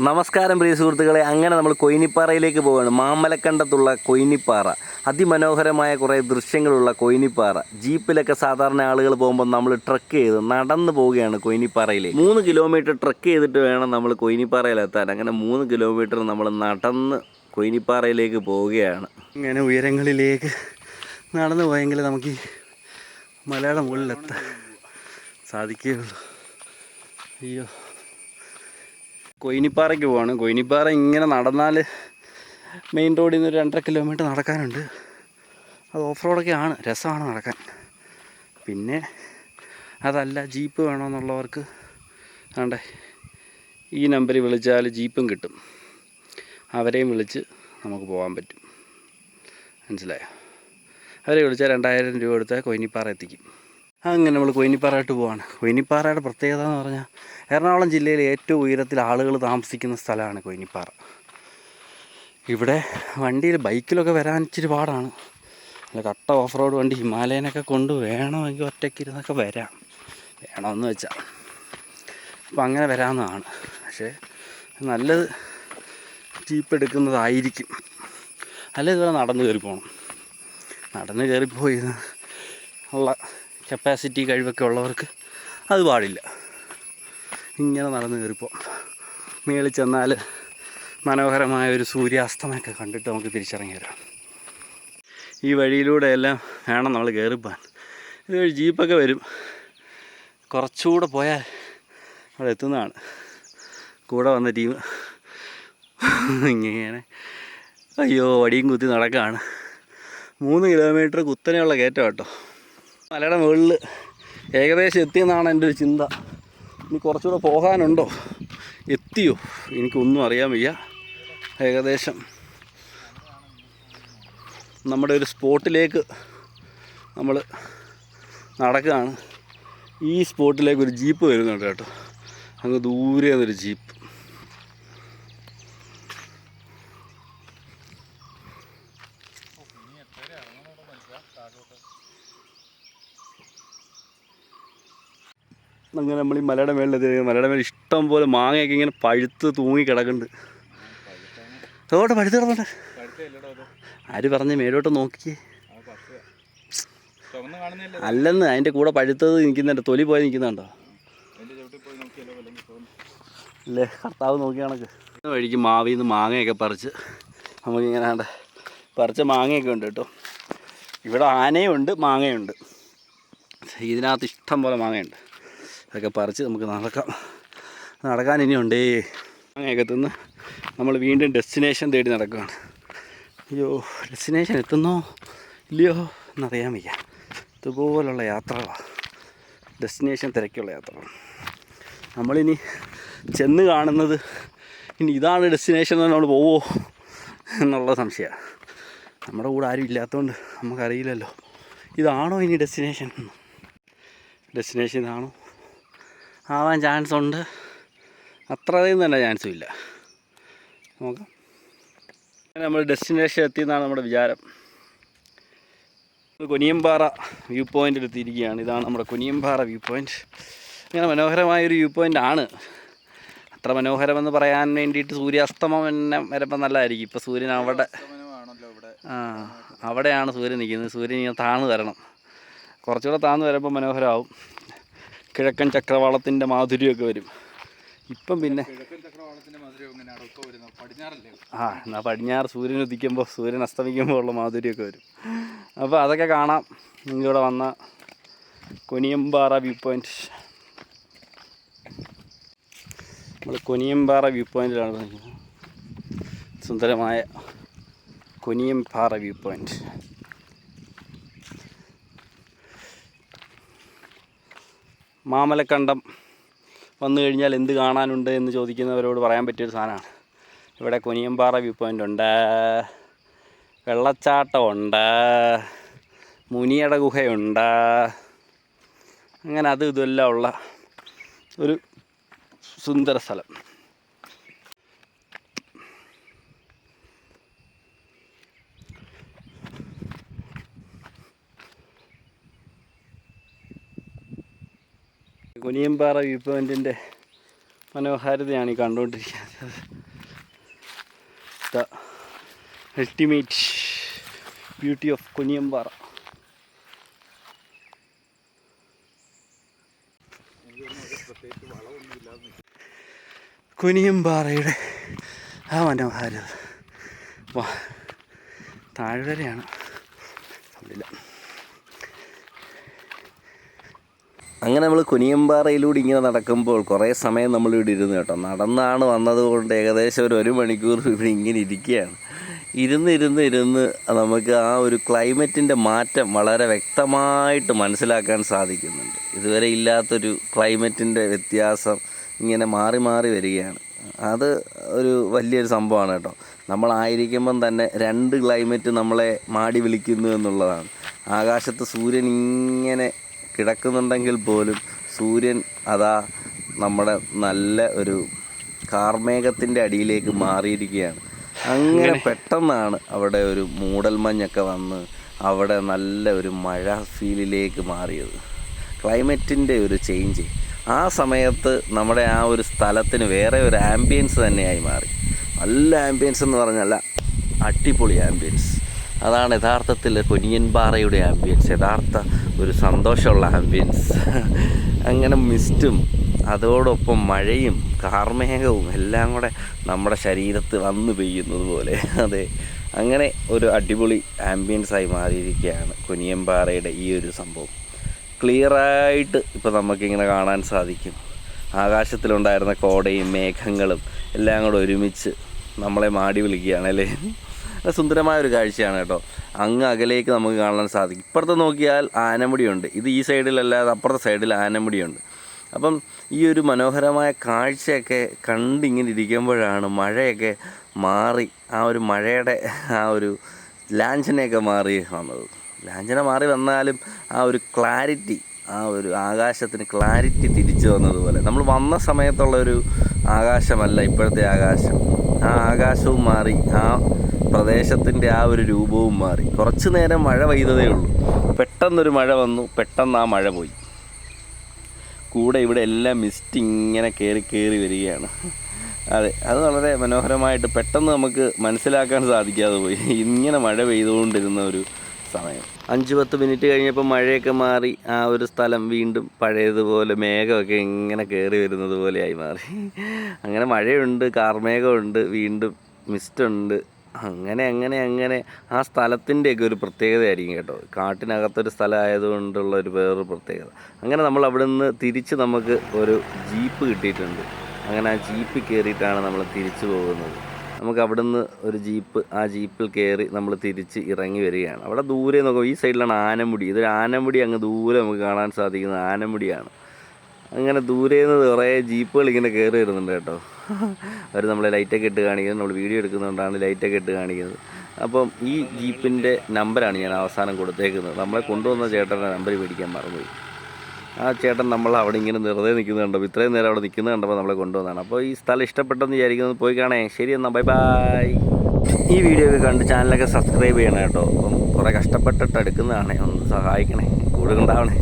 നമസ്കാരം പ്രിയ സുഹൃത്തുക്കളെ. അങ്ങനെ നമ്മൾ കൊയിനിപ്പാറയിലേക്ക് പോവുകയാണ്. മാമലക്കണ്ടത്തുള്ള കൊയിനിപ്പാറ. അതിമനോഹരമായ കുറേ ദൃശ്യങ്ങളുള്ള കൊയിനിപ്പാറ. ജീപ്പിലൊക്കെ സാധാരണ ആളുകൾ പോകുമ്പോൾ നമ്മൾ ട്രക്ക് ചെയ്ത് നടന്നു പോവുകയാണ് കൊയിനിപ്പാറയിലേക്ക്. മൂന്ന് കിലോമീറ്റർ ട്രക്ക് ചെയ്തിട്ട് വേണം നമ്മൾ കൊയിനിപ്പാറയിലെത്താൻ അങ്ങനെ മൂന്ന് കിലോമീറ്റർ നമ്മൾ നടന്ന് കൊയിനിപ്പാറയിലേക്ക് പോവുകയാണ്. ഇങ്ങനെ ഉയരങ്ങളിലേക്ക് നടന്നു പോയെങ്കിൽ നമുക്ക് ഈ മലയാളം മുകളിലെത്താൻ സാധിക്കുകയുള്ളൂ. അയ്യോ. കൊയിനിപ്പാറയ്ക്ക് പോവാണ്. കൊയിനിപ്പാറ ഇങ്ങനെ നടന്നാൽ മെയിൻ റോഡിൽ നിന്ന് ഒരു രണ്ടര കിലോമീറ്റർ നടക്കാനുണ്ട്. അത് ഓഫ് റോഡൊക്കെ ആണ്. രസമാണ് നടക്കാൻ. പിന്നെ അതല്ല ജീപ്പ് വേണമെന്നുള്ളവർക്ക് ആണ്ടേ ഈ നമ്പറിൽ വിളിച്ചാൽ ജീപ്പും കിട്ടും. അവരെയും വിളിച്ച് നമുക്ക് പോകാൻ പറ്റും. മനസ്സിലായോ? അവരെ വിളിച്ചാൽ രണ്ടായിരം രൂപ എടുത്താൽ കൊയിനിപ്പാറ എത്തിക്കും. അങ്ങനെ നമ്മൾ കൊയിനിപ്പാറയായിട്ട് പോവാണ്. കൊയിനിപ്പാറയുടെ പ്രത്യേകത എന്ന് പറഞ്ഞാൽ എറണാകുളം ജില്ലയിലെ ഏറ്റവും ഉയരത്തിൽ ആളുകൾ താമസിക്കുന്ന സ്ഥലമാണ് കൊയിനിപ്പാറ. ഇവിടെ വണ്ടിയിൽ ബൈക്കിലൊക്കെ വരാൻ ഇച്ചിരി പാടാണ്. അല്ല കട്ട ഓഫ് റോഡ് വണ്ടി ഹിമാലയനൊക്കെ കൊണ്ട് വേണമെങ്കിൽ ഒറ്റയ്ക്ക് ഇരുന്നൊക്കെ വരാം. വേണമെന്ന് വെച്ചാൽ അപ്പം അങ്ങനെ വരാമെന്നാണ് പക്ഷേ നല്ലത് ജീപ്പ് എടുക്കുന്നതായിരിക്കും. അല്ലെങ്കിൽ ഇതുവരെ നടന്ന് കയറി പോകണം നടന്ന് കയറിപ്പോയി ഉള്ള കപ്പാസിറ്റി കഴിവൊക്കെ ഉള്ളവർക്ക് അത് പാടില്ല. ഇങ്ങനെ നടന്ന് കയറിപ്പോൾ മേളിൽ ചെന്നാൽ മനോഹരമായ ഒരു സൂര്യാസ്തമയൊക്കെ കണ്ടിട്ട് നമുക്ക് തിരിച്ചിറങ്ങി വരാം. ഈ വഴിയിലൂടെ എല്ലാം വേണം നമ്മൾ കയറിപ്പോൻ. ഇതൊരു ജീപ്പൊക്കെ വരും. കുറച്ചുകൂടെ പോയാൽ അവിടെ എത്തുന്നതാണ്. കൂടെ വന്ന ടീം. ഇങ്ങനെ. അയ്യോ വടിയും കുത്തി നടക്കുകയാണ് മൂന്ന് കിലോമീറ്റർ കുത്തനെയുള്ള കയറ്റം കേട്ടോ. മലയുടെ മുകളിൽ ഏകദേശം എത്തിയെന്നാണ് എന്റെ ഒരു ചിന്ത. ഇനി കുറച്ചുകൂടെ പോകാനുണ്ടോ? എത്തിയോ? എനിക്കൊന്നും അറിയാൻ വയ്യ. ഏകദേശം നമ്മുടെ ഒരു സ്പോട്ടിലേക്ക് നമ്മൾ നടക്കുകയാണ്. ഈ സ്പോട്ടിലേക്ക് ഒരു ജീപ്പ് വരുന്നുണ്ട് കേട്ടോ. അങ്ങ് ദൂരെ നിന്നൊരു ജീപ്പ്. അങ്ങനെ നമ്മൾ ഈ മലയുടെ മേളിലെത്തി മലയുടെ മേളിൽ ഇഷ്ടം പോലെ മാങ്ങയൊക്കെ ഇങ്ങനെ പഴുത്ത് തൂങ്ങി കിടക്കുന്നുണ്ട് അതോട്ടെ പഴുത്ത് കിടന്നുണ്ട് ആര് പറഞ്ഞ് മേലോട്ട് നോക്കിയേ? അല്ലെന്ന് അതിന്റെ കൂടെ പഴുത്തത് നിൽക്കുന്നുണ്ട്. തൊലി പോയി നിൽക്കുന്നുണ്ടോ? അല്ലേ കർത്താവ് നോക്കി കണക്ക്. വഴിക്ക് മാവിൽ നിന്ന് മാങ്ങയൊക്കെ പറിച്ച് നമുക്കിങ്ങനെ ആണ്ട് പറിച്ച മാങ്ങയൊക്കെ ഉണ്ട് കേട്ടോ. ഇവിടെ ആനയുണ്ട് മാങ്ങയുണ്ട്. ഇതിനകത്ത് ഇഷ്ടം പോലെ മാങ്ങയുണ്ട്. അതൊക്കെ പറിച്ച് നമുക്ക് നടക്കാം. നടക്കാൻ ഇനിയുണ്ടേ. മാങ്ങയൊക്കെ തിന്ന് നമ്മൾ വീണ്ടും ഡെസ്റ്റിനേഷൻ തേടി നടക്കുകയാണ്. അയ്യോ ഡെസ്റ്റിനേഷൻ എത്തുന്നോ? ഇല്ലയോ? എന്നറിയാൻ വയ്യ. ഇതുപോലുള്ള യാത്രകളാണ് ഡെസ്റ്റിനേഷൻ തിരക്കുള്ള യാത്ര നമ്മളിനി ചെന്ന് കാണുന്നത് ഇനി ഇതാണ് ഡെസ്റ്റിനേഷൻ എന്ന് നമ്മൾ പോവോ എന്നുള്ള സംശയമാണ് നമ്മുടെ കൂടെ ആരും ഇല്ലാത്തതുകൊണ്ട് നമുക്കറിയില്ലല്ലോ. ഇതാണോ ഇനി ഡെസ്റ്റിനേഷൻ ഡെസ്റ്റിനേഷൻ ഇതാണോ? ആവാൻ ചാൻസ് ഉണ്ട്. അത്രയും തന്നെ ചാൻസും ഇല്ല. നോക്കാം. നമ്മൾ ഡെസ്റ്റിനേഷൻ എത്തിയെന്നാണ് നമ്മുടെ വിചാരം. കൊനിയമ്പാറ വ്യൂ പോയിന്റിൽ എത്തിയിരിക്കുകയാണ് ഇതാണ് നമ്മുടെ കൊനിയമ്പാറ വ്യൂ പോയിന്റ് ഇങ്ങനെ മനോഹരമായൊരു വ്യൂ പോയിന്റ് ആണ്. അത്ര മനോഹരമെന്ന് പറയാൻ വേണ്ടിയിട്ട് സൂര്യാസ്തമം എന്നെ വരുമ്പോൾ നല്ലതായിരിക്കും. ഇപ്പോൾ സൂര്യൻ അവിടെ ആ അവിടെയാണ് സൂര്യൻ നിൽക്കുന്നത്. സൂര്യൻ ഇങ്ങനെ താഴ്ന്നു വരണം കുറച്ചുകൂടെ താഴ്ന്നു വരുമ്പോൾ മനോഹരമാവും. കിഴക്കൻ ചക്രവാളത്തിന്റെ മാധുര്യമൊക്കെ വരും. ഇപ്പം പിന്നെ ആ എന്നാൽ പടിഞ്ഞാറ് സൂര്യൻ ഉദിക്കുമ്പോൾ സൂര്യൻ അസ്തമിക്കുമ്പോൾ ഉള്ള മാധുര്യമൊക്കെ വരും. അപ്പോൾ അതൊക്കെ കാണാം. നിങ്ങളിവിടെ വന്ന കൊനിയമ്പാറ വ്യൂ പോയിന്റ് നമ്മൾ കൊനിയമ്പാറ വ്യൂ പോയിന്റിലാണ് നിൽക്കുന്നത് സുന്ദരമായ കൊനിയമ്പാറ വ്യൂ പോയിന്റ് മാമലക്കണ്ടം വന്നു കഴിഞ്ഞാൽ എന്ത് കാണാനുണ്ട് എന്ന് ചോദിക്കുന്നവരോട് പറയാൻ പറ്റിയൊരു സാധനമാണ്. ഇവിടെ കുനിയമ്പാറ വ്യൂ പോയിന്റ് ഉണ്ട്. വെള്ളച്ചാട്ടമുണ്ട് മുനിയട ഗുഹയുണ്ട് അങ്ങനെ അതും ഇതെല്ലാം ഉള്ള ഒരു സുന്ദര സ്ഥലം. കൊനിയമ്പാറ വ്യൂ പോയിന്റിന്റെ മനോഹാരിതയാണ് ഈ കണ്ടുകൊണ്ടിരിക്കുന്നത്. The ultimate beauty of Kuniyampara. കുനിയമ്പാറയുടെ ആ മനോഹാരിത. വാ താഴ്വരയാണ്. ഇല്ല. അങ്ങനെ നമ്മൾ കുനിയമ്പാറയിലൂടെ ഇങ്ങനെ നടക്കുമ്പോൾ കുറേ സമയം നമ്മൾ ഇവിടെ ഇരുന്ന് കേട്ടോ. നടന്നാണ് വന്നതുകൊണ്ട് ഏകദേശം ഒരു ഒരു മണിക്കൂർ ഇവിടെ ഇങ്ങനെ ഇരിക്കുകയാണ്. ഇരുന്ന് ഇരുന്ന് ഇരുന്ന് നമുക്ക് ആ ഒരു ക്ലൈമറ്റിന്റെ മാറ്റം വളരെ വ്യക്തമായിട്ട് മനസ്സിലാക്കാൻ സാധിക്കുന്നുണ്ട്. ഇതുവരെ ഇല്ലാത്തൊരു ക്ലൈമറ്റിന്റെ വ്യത്യാസം ഇങ്ങനെ മാറി മാറി വരികയാണ്. അത് ഒരു വലിയൊരു സംഭവമാണ് കേട്ടോ. നമ്മളായിരിക്കുമ്പം തന്നെ രണ്ട് ക്ലൈമറ്റ് നമ്മളെ മാടി വിളിക്കുന്നു എന്നുള്ളതാണ്. ആകാശത്ത് സൂര്യൻ ഇങ്ങനെ കിടക്കുന്നുണ്ടെങ്കിൽ പോലും സൂര്യൻ അതാ നമ്മുടെ നല്ല ഒരു കാർമേഘത്തിന്റെ അടിയിലേക്ക് മാറിയിരിക്കുകയാണ്. അങ്ങനെ പെട്ടെന്നാണ് അവിടെ ഒരു മൂടൽമഞ്ഞൊക്കെ വന്ന് അവിടെ നല്ല ഒരു മഴ ഫീലിലേക്ക് മാറിയത്. ക്ലൈമറ്റിന്റെ ഒരു ചേഞ്ച്. ആ സമയത്ത് നമ്മുടെ ആ ഒരു സ്ഥലത്തിന് വേറെ ഒരു ആംബിയൻസ് തന്നെയായി മാറി. നല്ല ആംബിയൻസ് എന്ന് പറഞ്ഞല്ല അടിപൊളി ആംബിയൻസ്. അതാണ് യഥാർത്ഥത്തിൽ കൊനിയൻപാറയുടെ ആംബിയൻസ് യഥാർത്ഥ ഒരു സന്തോഷമുള്ള ആംബിയൻസ് അങ്ങനെ മിസ്റ്റും അതോടൊപ്പം മഴയും കാർമേഘവും എല്ലാം കൂടെ നമ്മുടെ ശരീരത്ത് വന്നു പെയ്യുന്നത് പോലെ. അതെ അങ്ങനെ ഒരു അടിപൊളി ആംബിയൻസായി മാറിയിരിക്കുകയാണ് കുനിയമ്പാറയുടെ ഈ ഒരു സംഭവം. ക്ലിയറായിട്ട് ഇപ്പോൾ നമുക്കിങ്ങനെ കാണാൻ സാധിക്കും. ആകാശത്തിലുണ്ടായിരുന്ന കോടയും മേഘങ്ങളും എല്ലാം കൂടെ ഒരുമിച്ച് നമ്മളെ മാടി വിളിക്കുകയാണ് അല്ലേ? നല്ല സുന്ദരമായ ഒരു കാഴ്ചയാണ് കേട്ടോ. അങ്ങ് അകലേക്ക് നമുക്ക് കാണാൻ സാധിക്കും. ഇപ്പുറത്ത് നോക്കിയാൽ ആനമുടിയുണ്ട്. ഇത് ഈ സൈഡിലല്ലാതെ അപ്പുറത്തെ സൈഡിൽ ആനമുടിയുണ്ട്. അപ്പം ഈ ഒരു മനോഹരമായ കാഴ്ചയൊക്കെ കണ്ടിങ്ങനെ ഇരിക്കുമ്പോഴാണ് മഴയൊക്കെ മാറി ആ ഒരു മഴയുടെ ആ ഒരു ലാഞ്ചനയൊക്കെ മാറി വന്നത്. ലാഞ്ചന മാറി വന്നാലും ആ ഒരു ക്ലാരിറ്റി ആ ഒരു ആകാശത്തിന് ക്ലാരിറ്റി തിരിച്ചു വന്നതുപോലെ നമ്മൾ വന്ന സമയത്തുള്ള ഒരു ആകാശമല്ല ഇപ്പോഴത്തെ ആകാശം. ആ ആകാശവും മാറി ആ പ്രദേശത്തിന്റെ ആ ഒരു രൂപവും മാറി. കുറച്ച് നേരം മഴ പെയ്തതേ ഉള്ളൂ. പെട്ടെന്നൊരു മഴ വന്നു. പെട്ടെന്ന് ആ മഴ പോയി. കൂടെ ഇവിടെ എല്ലാം മിസ്റ്റ് ഇങ്ങനെ കയറി കയറി വരികയാണ്. അതെ അത് വളരെ മനോഹരമായിട്ട് പെട്ടെന്ന് നമുക്ക് മനസ്സിലാക്കാൻ സാധിക്കാതെ പോയി. ഇങ്ങനെ മഴ പെയ്തുകൊണ്ടിരുന്ന ഒരു സമയം. അഞ്ച് പത്ത് മിനിറ്റ് കഴിഞ്ഞപ്പോൾ മഴയൊക്കെ മാറി. ആ ഒരു സ്ഥലം വീണ്ടും പഴയതുപോലെ മേഘമൊക്കെ ഇങ്ങനെ കയറി വരുന്നത് പോലെയായി മാറി. അങ്ങനെ മഴയുണ്ട് കാർമേഘമുണ്ട് വീണ്ടും മിസ്റ്റുണ്ട് അങ്ങനെ അങ്ങനെ അങ്ങനെ. ആ സ്ഥലത്തിന്റെയൊക്കെ ഒരു പ്രത്യേകതയായിരിക്കും കേട്ടോ. കാട്ടിനകത്തൊരു സ്ഥലമായതുകൊണ്ടുള്ള ഒരു വേറൊരു പ്രത്യേകത. അങ്ങനെ നമ്മൾ അവിടെ നിന്ന് തിരിച്ച് നമുക്ക് ഒരു ജീപ്പ് കിട്ടിയിട്ടുണ്ട്. അങ്ങനെ ആ ജീപ്പിൽ കയറിയിട്ടാണ് നമ്മൾ തിരിച്ചു പോകുന്നത്. നമുക്ക് അവിടെ നിന്ന് ഒരു ജീപ്പ് ആ ജീപ്പിൽ കയറി നമ്മൾ തിരിച്ച് ഇറങ്ങി വരികയാണ്. അവിടെ ദൂരെ നോക്കുമ്പോൾ ഈ സൈഡിലാണ് ആനമുടി. ഇതൊരു ആനമുടി അങ്ങ് ദൂരെ നമുക്ക് കാണാൻ സാധിക്കുന്നത് ആനമുടിയാണ്. അങ്ങനെ ദൂരെ നിന്ന് കുറേ ജീപ്പുകൾ ഇങ്ങനെ കയറി വരുന്നുണ്ട് കേട്ടോ. അവർ നമ്മളെ ലൈറ്റൊക്കെ ഇട്ട് കാണിക്കുന്നത് നമ്മൾ വീഡിയോ എടുക്കുന്നതുകൊണ്ടാണ് ലൈറ്റൊക്കെ ഇട്ട് കാണിക്കുന്നത്. അപ്പം ഈ ജീപ്പിന്റെ നമ്പറാണ് ഞാൻ അവസാനം കൊടുത്തേക്കുന്നത്. നമ്മളെ കൊണ്ടുവന്ന ചേട്ടന്റെ നമ്പർ മേടിക്കാൻ മറന്നുപോയി. ആ ചേട്ടൻ നമ്മൾ അവിടെ ഇങ്ങനെ വെറുതെ നിൽക്കുന്നത് കണ്ടപ്പോൾ ഇത്രയും നേരം അവിടെ നിൽക്കുന്നത് കണ്ടപ്പോൾ നമ്മളെ കൊണ്ടുവന്നതാണ്. അപ്പോൾ ഈ സ്ഥലം ഇഷ്ടപ്പെട്ടെന്ന് വിചാരിക്കുന്നത് പോയി കാണേ. ശരി എന്നാൽ ബൈ ബൈ ഈ വീഡിയോ ഒക്കെ കണ്ട് ചാനലൊക്കെ സബ്സ്ക്രൈബ് ചെയ്യണം കേട്ടോ. അപ്പം കുറേ കഷ്ടപ്പെട്ടിട്ട് എടുക്കുന്നതാണേ. ഒന്ന് സഹായിക്കണേ. കൂടെ ഉണ്ടാവണേ.